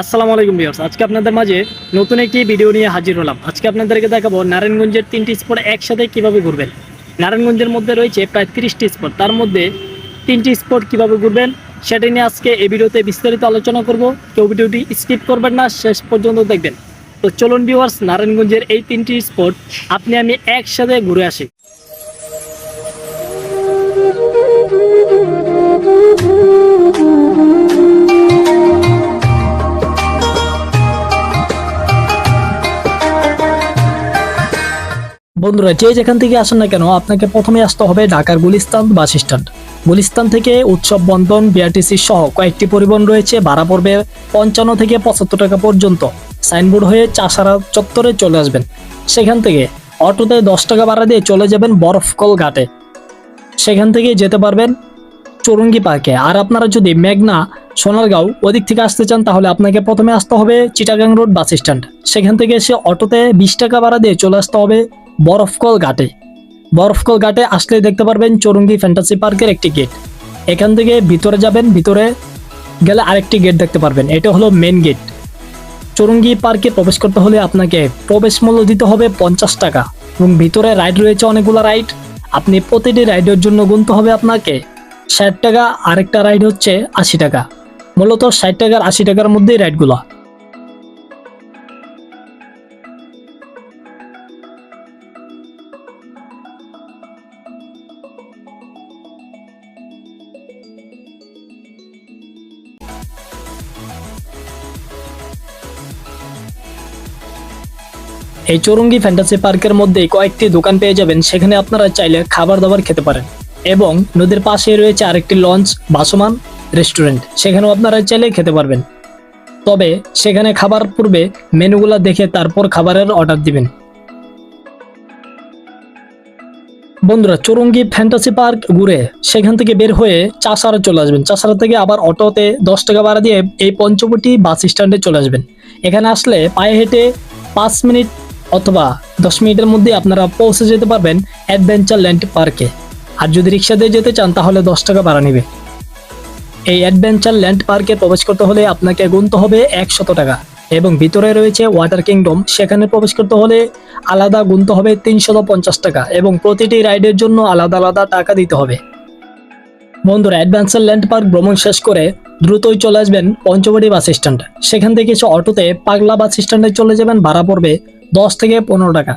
আসসালামু আলাইকুম ভিউয়ার্স। আজকে আপনাদের মাঝে নতুন একটি ভিডিও নিয়ে হাজির হলাম। আজকে আপনাদেরকে দেখাবো নারায়ণগঞ্জের তিনটি স্পট একসাথে কীভাবে ঘুরবেন। নারায়ণগঞ্জের মধ্যে রয়েছে প্রায় তিরিশটি স্পট তার মধ্যে তিনটি স্পট কীভাবে ঘুরবেন সেটা নিয়ে আজকে এই ভিডিওতে বিস্তারিত আলোচনা করব। কেউ ভিডিওটি স্কিপ করবেন না, শেষ পর্যন্ত দেখবেন। তো চলুন ভিউয়ার্স, নারায়ণগঞ্জের এই তিনটি স্পট আপনি আমি একসাথে ঘুরে আসি। বন্ধুরা, যে যেখান থেকে আসেন না কেন, আপনাকে প্রথমে আসতে হবে ঢাকার গুলিস্তান বাস স্ট্যান্ড। গুলিস্তান থেকে উৎসব বন্ধন বিআরটিসি সহ কয়েকটি পরিবহন রয়েছে, ভাড়া পড়বে পঞ্চান্ন থেকে পঁচাত্তর টাকা পর্যন্ত। সাইনবোর্ড হয়ে চাষারা চত্বরে চলে আসবেন। সেখান থেকে অটোতে দশ টাকা ভাড়া দিয়ে চলে যাবেন বরফকল ঘাটে। সেখান থেকে যেতে পারবেন চৌরঙ্গি পার্কে। আর আপনারা যদি মেঘনা, সোনারগাঁও ওদিক থেকে আসতে চান, তাহলে আপনাকে প্রথমে আসতে হবে চিটাগাং রোড বাস স্ট্যান্ড। সেখান থেকে এসে অটোতে বিশ টাকা ভাড়া দিয়ে চলে আসতে হবে বরফকল ঘাটে। বরফকল ঘাটে আসলে দেখতে পারবেন চৌরঙ্গি ফ্যান্টাসি পার্কের একটি গেট। এখান থেকে ভিতরে যাবেন, ভিতরে গেলে আরেকটি গেট দেখতে পারবেন। এটা হলো মেন গেট চৌরঙ্গি পার্কে প্রবেশ করতে হলে আপনাকে প্রবেশ মূল্য দিতে হবে পঞ্চাশ টাকা এবং ভিতরে রাইড রয়েছে অনেকগুলো রাইড আপনি প্রতিটি রাইডের জন্য গুনতে হবে আপনাকে ষাট টাকা, আরেকটা রাইড হচ্ছে আশি টাকা। মূলত ষাট টাকার আশি টাকার মধ্যেই রাইডগুলো এই চৌরঙ্গি ফ্যান্টাসি পার্কের মধ্যে কয়েকটি দোকান পেয়ে যাবেন, সেখানে আপনারা চাইলে খাবার দাবার খেতে পারেন। এবং নদীর পাশে রয়েছে আরেকটি লঞ্চ বাসমান রেস্টুরেন্ট, সেখানেও আপনারা চাইলে খেতে পারবেন। তবে সেখানে খাবার পূর্বে মেনুগুলো দেখে তারপর খাবারের অর্ডার দিবেন। বন্ধুরা, চৌরঙ্গি ফ্যান্টাসি পার্ক ঘুরে সেখান থেকে বের হয়ে চাষারা চলে আসবেন। চাষারা থেকে আবার অটোতে দশ টাকা ভাড়া দিয়ে এই পঞ্চবটি বাস স্ট্যান্ডে চলে আসবেন। এখানে আসলে পায়ে হেঁটে পাঁচ মিনিট অথবা দশ মিনিটের মধ্যে আপনারা পৌঁছে যেতে পারবেন অ্যাডভেঞ্চার ল্যান্ড পার্কে। আর যদি রিক্সা দিয়ে যেতে চান, তাহলে দশ টাকা ভাড়া নেবে। এই অ্যাডভেঞ্চার ল্যান্ড পার্কে প্রবেশ করতে হলে আপনাকে গুনতে হবে একশত টাকা এবং ভিতরে রয়েছে ওয়াটার কিংডম। সেখানে প্রবেশ করতে হলে আলাদা গুনতে হবে তিনশত পঞ্চাশ টাকা এবং প্রতিটি রাইডের জন্য আলাদা আলাদা টাকা দিতে হবে। বন্ধুরা, অ্যাডভেঞ্চার ল্যান্ড পার্ক ভ্রমণ শেষ করে দ্রুতই চলে আসবেন পঞ্চবটি বাস স্ট্যান্ড। সেখান থেকে এসে অটোতে পাগলা বাস স্ট্যান্ডে চলে যাবেন, ভাড়া পড়বে দশ থেকে পনেরো টাকা।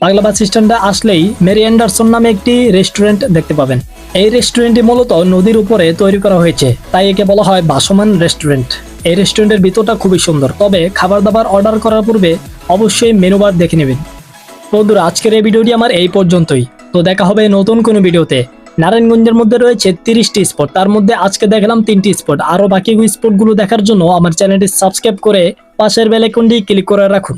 পাগলা বাস স্ট্যান্ডে আসলেই মেরি অ্যান্ডারসন নামে একটি রেস্টুরেন্ট দেখতে পাবেন। এই রেস্টুরেন্টটি মূলত নদীর উপরে তৈরি করা হয়েছে, তাই একে বলা হয় বাসমান রেস্টুরেন্ট। এই রেস্টুরেন্টের ভিতরটা খুবই সুন্দর, তবে খাবার দাবার অর্ডার করার পূর্বে অবশ্যই মেনু বার দেখে নেবেন। বন্ধুরা, আজকের এই ভিডিওটি আমার এই পর্যন্তই। তো দেখা হবে নতুন কোনো ভিডিওতে। নারায়ণগঞ্জের মধ্যে রয়েছে তিরিশটি স্পট, তার মধ্যে আজকে দেখলাম তিনটি স্পট। আরও বাকি স্পটগুলো দেখার জন্য আমার চ্যানেলটি সাবস্ক্রাইব করে পাশের বেলাইকনটি ক্লিক করে রাখুন।